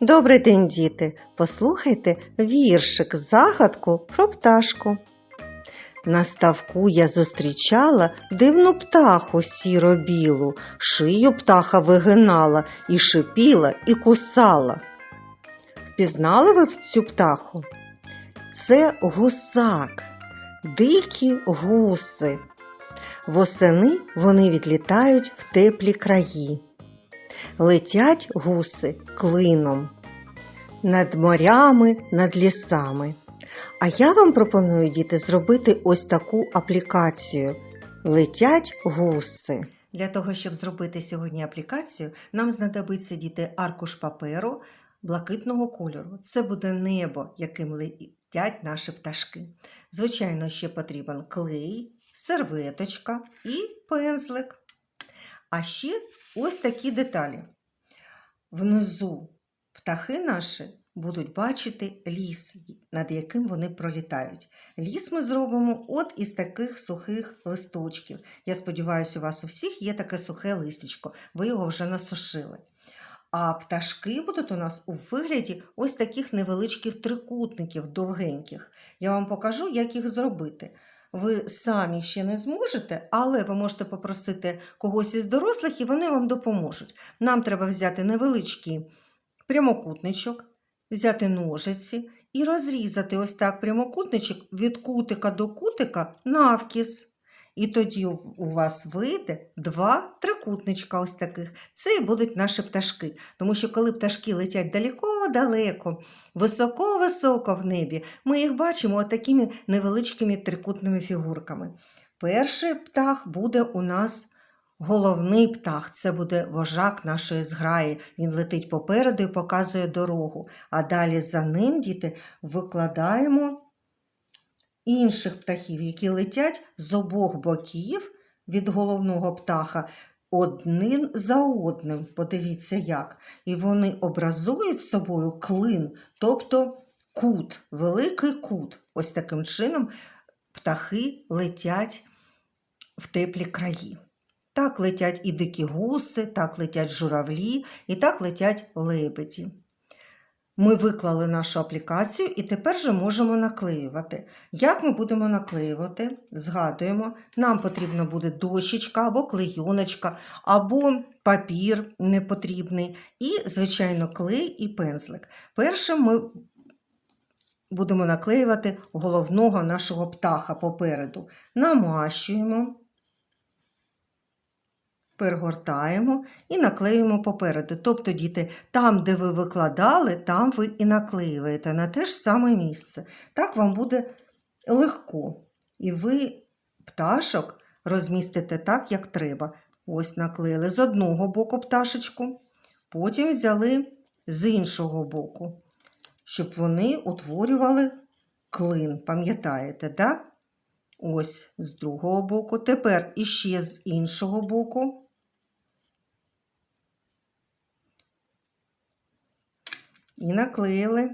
Добрий день, діти! Послухайте віршик загадку про пташку. На ставку я зустрічала дивну птаху сіро-білу, шию птаха вигинала і шипіла, і кусала. Впізнали ви цю птаху? Це гусак, дикі гуси. Восени вони відлітають в теплі краї. Летять гуси клином над морями, над лісами. А я вам пропоную, діти, зробити ось таку аплікацію. Летять гуси. Для того, щоб зробити сьогодні аплікацію, нам знадобиться діти аркуш паперу блакитного кольору. Це буде небо, яким летять наші пташки. Звичайно, ще потрібен клей, серветочка і пензлик. А ще ось такі деталі. Внизу птахи наші будуть бачити ліс, над яким вони пролітають. Ліс ми зробимо от із таких сухих листочків. Я сподіваюся, у вас у всіх є таке сухе листячко, ви його вже насушили. А пташки будуть у нас у вигляді ось таких невеличких трикутників довгеньких. Я вам покажу, як їх зробити. Ви самі ще не зможете, але ви можете попросити когось із дорослих, і вони вам допоможуть. Нам треба взяти невеличкий прямокутничок, взяти ножиці і розрізати ось так прямокутничок від кутика до кутика навкіс. І тоді у вас вийде два трикутничка ось таких. Це і будуть наші пташки. Тому що коли пташки летять далеко-далеко, високо-високо в небі, ми їх бачимо от такими невеличкими трикутними фігурками. Перший птах буде у нас головний птах, це буде вожак нашої зграї. Він летить попереду і показує дорогу. А далі за ним, діти, викладаємо інших птахів, які летять з обох боків від головного птаха один за одним. Подивіться як. І вони образують собою клин, тобто кут, великий кут. Ось таким чином птахи летять в теплі краї. Так летять і дикі гуси, так летять журавлі, і так летять лебеді. Ми виклали нашу аплікацію і тепер же можемо наклеювати. Як ми будемо наклеювати? Згадуємо, нам потрібна буде дощечка або клейоночка, або папір непотрібний, і, звичайно, клей і пензлик. Першим ми будемо наклеювати головного нашого птаха попереду. Намащуємо перегортаємо і наклеюємо попереду. Тобто, діти, там, де ви викладали, там ви і наклеюєте на те ж саме місце. Так вам буде легко. І ви пташок розмістите так, як треба. Ось наклеїли з одного боку пташечку, потім взяли з іншого боку, щоб вони утворювали клин. Пам'ятаєте, так? Ось з другого боку. Тепер іще з іншого боку. І наклеїли.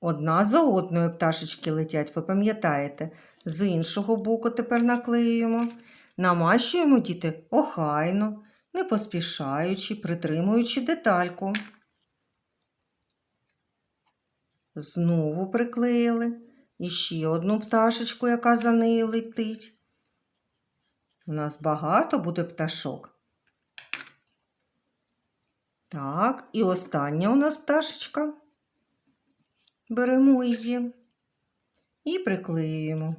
Одна за одною пташечки летять, ви пам'ятаєте? З іншого боку тепер наклеюємо. Намащуємо діти охайно, не поспішаючи, притримуючи детальку. Знову приклеїли. І ще одну пташечку, яка за нею летить. У нас багато буде пташок. Так, і остання у нас пташечка. Беремо її і приклеюємо.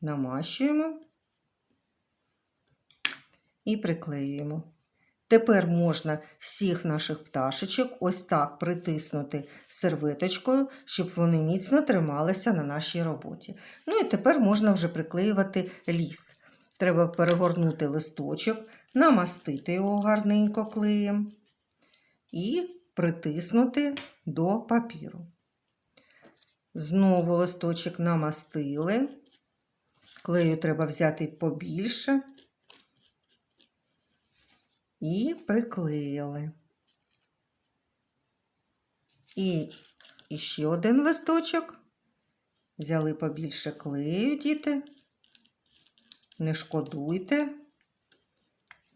Намащуємо і приклеюємо. Тепер можна всіх наших пташечок ось так притиснути серветочкою, щоб вони міцно трималися на нашій роботі. Ну і тепер можна вже приклеювати ліс. Треба перегорнути листочок, намастити його гарненько клеєм і притиснути до папіру. Знову листочок намастили. Клею треба взяти побільше і приклеїли. І ще один листочок. Взяли побільше клею, діти. Не шкодуйте.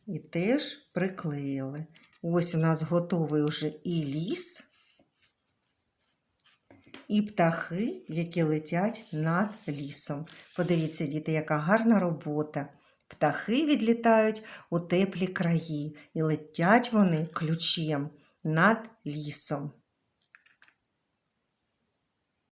І теж приклеїли. Ось у нас готовий уже і ліс, і птахи, які летять над лісом. Подивіться, діти, яка гарна робота. Птахи відлітають у теплі краї, і летять вони ключем над лісом.